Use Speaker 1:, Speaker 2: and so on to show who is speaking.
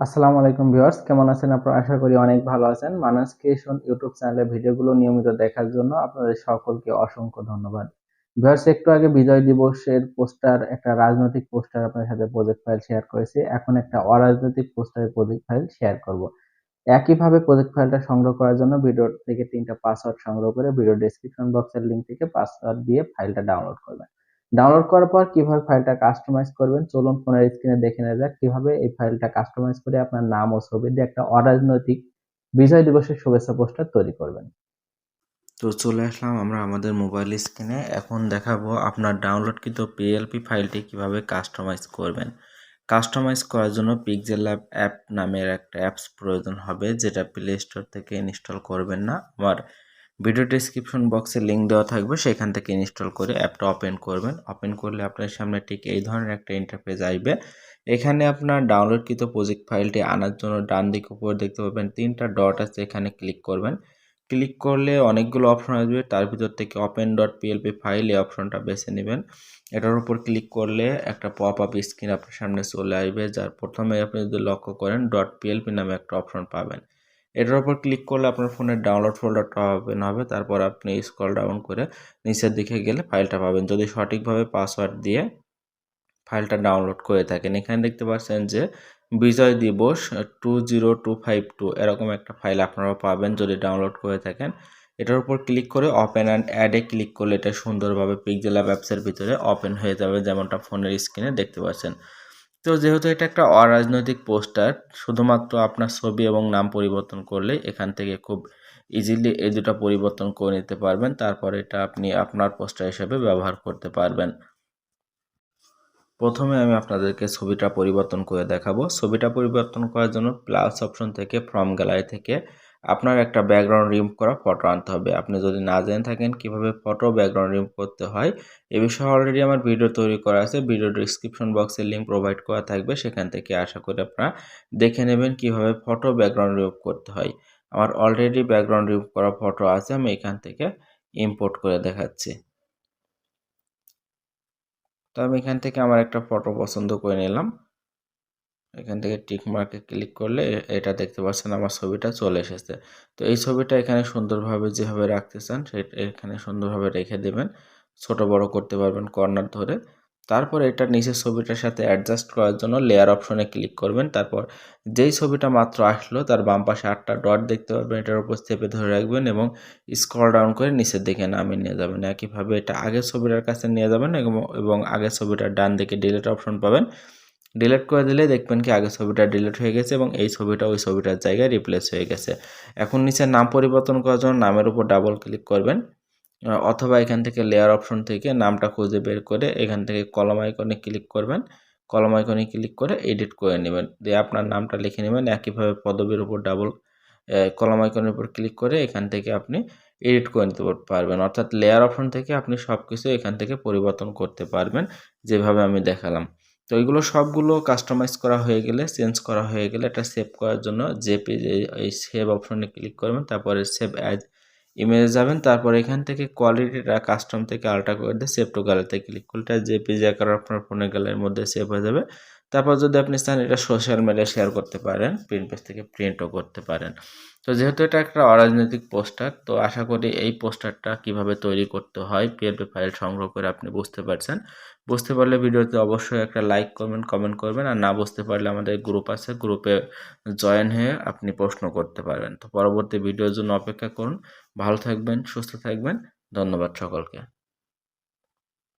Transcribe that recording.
Speaker 1: আসসালামু আলাইকুম ভিউয়ার্স, কেমন আছেন আপনারা? আশা করি অনেক ভালো আছেন। মানাস ক্রিয়েশন ইউটিউব চ্যানেলের ভিডিওগুলো নিয়মিত দেখার জন্য আপনাদের সকলকে অসংখ্য ধন্যবাদ। ভিউয়ার্স, একটু আগে বিজয় দিবসের পোস্টার, একটা রাজনৈতিক পোস্টার আপনাদের সাথে প্রজেক্ট ফাইল শেয়ার করেছি। এখন একটা অরাজনৈতিক পোস্টারের প্রজেক্ট ফাইল শেয়ার করব। একইভাবে প্রজেক্ট ফাইলটা সংগ্রহ করার জন্য ভিডিও থেকে তিনটা পাসওয়ার্ড সংগ্রহ করে ভিডিও ডেসক্রিপশন বক্সের লিংক থেকে পাসওয়ার্ড দিয়ে ফাইলটা ডাউনলোড করবেন। ডাউনলোড করার পর কীভাবে ফাইলটা কাস্টমাইজ করবেন? চলুন ফোনের স্ক্রিনে দেখে নেওয়া যাক। কীভাবে এই ফাইলটা কাস্টমাইজ করে আপনার নাম ও ছবি দিয়ে একটা অরাজনৈতিক বিজয় দিবসের শুভেচ্ছা পোস্টার তৈরি করবেন।
Speaker 2: তো চলে আসলাম আমরা আমাদের মোবাইল স্ক্রিনে এখন দেখাবো আপনার ডাউনলোডকৃত পিএলপি ফাইলটি কীভাবে কাস্টমাইজ করবেন। কাস্টমাইজ করার জন্য পিকজেল ল্যাব অ্যাপ নামের একটা অ্যাপস প্রয়োজন হবে, যেটা প্লে স্টোর থেকে ইনস্টল করবেন না। আমার ভিডিও ডিসক্রিপশন বক্সে লিঙ্ক দেওয়া থাকবে, সেখান থেকে ইনস্টল করে অ্যাপটা ওপেন করবেন। ওপেন করলে আপনার সামনে ঠিক এই ধরনের একটা ইন্টারফেস আসবে। এখানে আপনার ডাউনলোডকৃত প্রজেক্ট ফাইলটি আনার জন্য ডান দিক উপর দেখতে পাবেন তিনটা ডট আছে, এখানে ক্লিক করবেন। ক্লিক করলে অনেকগুলো অপশন আসবে, তার ভিতর থেকে ওপেন ডট পিএলপি ফাইল এই অপশনটা বেছে নেবেন। এটার উপর ক্লিক করলে একটা পপ আপ স্ক্রিন আপনার সামনে চলে আসবে, যার প্রথমে আপনি যদি লক্ষ্য করেন ডট পিএলপি নামে একটা অপশন পাবেন। এটার উপর ক্লিক করলে আপনার ফোনের ডাউনলোড ফোল্ডারটা ওপেন হবে তারপর আপনি স্ক্রল ডাউন করে নিচের দিকে গেলে ফাইলটা পাবেন। যদি সঠিকভাবে পাসওয়ার্ড দিয়ে ফাইলটা ডাউনলোড করে থাকেন, এখানে দেখতে পাচ্ছেন যে Bijoy Dibos two zero two five two এরকম একটা ফাইল আপনারা পাবেন যদি ডাউনলোড করে থাকেন। এটার উপর ক্লিক করে ওপেন অ্যান্ড অ্যাডে ক্লিক করলে এটা সুন্দরভাবে পিকজেলা অ্যাপসের ভিতরে ওপেন হয়ে যাবে যেমনটা ফোনের স্ক্রিনে দেখতে পাচ্ছেন। তো যেহেতু এটা একটা অরাজনৈতিক পোস্টার, শুধুমাত্র আপনার ছবি এবং নাম পরিবর্তন করলে এখান থেকে খুব ইজিলি এই দুটো পরিবর্তন করে নিতে পারবেন। তারপর এটা আপনি আপনার পোস্টার হিসেবে ব্যবহার করতে পারবেন। প্রথমে আমি আপনাদেরকে ছবিটা পরিবর্তন করে দেখাবো। ছবিটা পরিবর্তন করার জন্য প্লাস অপশন থেকে ফ্রম গ্যালারি থেকে আপনার একটা ব্যাকগ্রাউন্ড রিমুভ করা ফটো আনতে হবে। আপনি যদি না জেনে থাকেন কীভাবে ফটো ব্যাকগ্রাউন্ড রিমুভ করতে হয়, এ বিষয়ে অলরেডি আমার ভিডিও তৈরি করা আছে। ভিডিও ডিসক্রিপশন বক্সের লিঙ্ক প্রোভাইড করা থাকবে। সেখান থেকে আশা করি আপনারা দেখে নেবেন কীভাবে ফটো ব্যাকগ্রাউন্ড রিমুভ করতে হয়। আমার অলরেডি ব্যাকগ্রাউন্ড রিমুভ করা ফটো আছে, আমি এখান থেকে ইম্পোর্ট করে দেখাচ্ছি। তো আমি এখান থেকে আমার একটা ফটো পছন্দ করে নিলাম। এখান থেকে টিক মার্কে ক্লিক করলে এটা দেখতে পাচ্ছেন আমার ছবিটা চলে এসেছে। তো এই ছবিটা এখানে সুন্দরভাবে যেভাবে রাখতে চান সেটা এখানে সুন্দরভাবে রেখে দেবেন। ছোট, বড় করতে পারবেন কর্নার ধরে। তারপর এটা নিচের ছবিটার সাথে অ্যাডজাস্ট করার জন্য লেয়ার অপশনে ক্লিক করবেন। তারপর যেই ছবিটা মাত্র আসলো, তার বাম পাশে আটটা ডট দেখতে পারবেন। এটার উপর চেপে ধরে রাখবেন এবং স্ক্রল ডাউন করে নিচের দিকে নামিয়ে নিয়ে যাবেন। একইভাবে এটা আগের ছবিটার কাছে নিয়ে যাবেন এবং আগের ছবিটার ডান দিকে ডিলিট অপশন পাবেন। ডিলিট করে দিলে দেখবেন কি আগে ছবিটা ডিলিট হয়ে গেছে এবং এই ছবিটা ওই ছবিটার জায়গায় রিপ্লেস হয়ে গেছে। এখন নিচে নাম পরিবর্তন করার জন্য নামের উপর ডাবল ক্লিক করবেন। অথবা এখান থেকে লেয়ার অপশন থেকে নামটা খুঁজে বের করে এখান থেকে কলম আইকনে ক্লিক করবেন। কলম আইকনে ক্লিক করে এডিট করে নেবেন। দিয়ে আপনার নামটা লিখে নেবেন। একইভাবে পদবীর উপর ডাবল কলম আইকনের উপর ক্লিক করে এখান থেকে আপনি এডিট করে নিতে পারবেন। অর্থাৎ লেয়ার অপশন থেকে আপনি সব কিছু এখান থেকে পরিবর্তন করতে পারবেন। যেভাবে আমি দেখালাম। তো এইগুলো সবগুলো কাস্টমাইজ করা হয়ে গেলে চেঞ্জ করা হয়ে গেলে এটা সেভ করার জন্য পেজে এই সেভ অপশনে ক্লিক করবেন, তারপরে সেভ অ্যাজ ইমেজে যাবেন, তারপর এখান থেকে কোয়ালিটিটা কাস্টম থেকে আলট্রা করে দিয়ে সেভ টু গ্যালারিতে ক্লিক করলে যে পেজে আকার আপনার ফোনের গ্যালারির মধ্যে সেভ হয়ে যাবে। তারপর যদি আপনি চান এটা সোশ্যাল মিডিয়া শেয়ার করতে পারেন প্রিন্ট পেজ থেকে প্রিন্টও করতে পারেন। তো যেহেতু এটা একটা অরাজনৈতিক পোস্টার তো আশা করি এই পোস্টারটা কীভাবে তৈরি করতে হয় পিএলপি ফাইল সংগ্রহ করে আপনি বুঝতে পারছেন। বুঝতে পারলে ভিডিওতে অবশ্যই একটা লাইক করবেন কমেন্ট করবেন। আর না বুঝতে পারলে আমাদের গ্রুপ আছে গ্রুপে জয়েন হয়ে আপনি প্রশ্ন করতে পারবেন তো পরবর্তী ভিডিওর জন্য অপেক্ষা করুন। ভালো থাকবেন, সুস্থ থাকবেন। ধন্যবাদ সকলকে।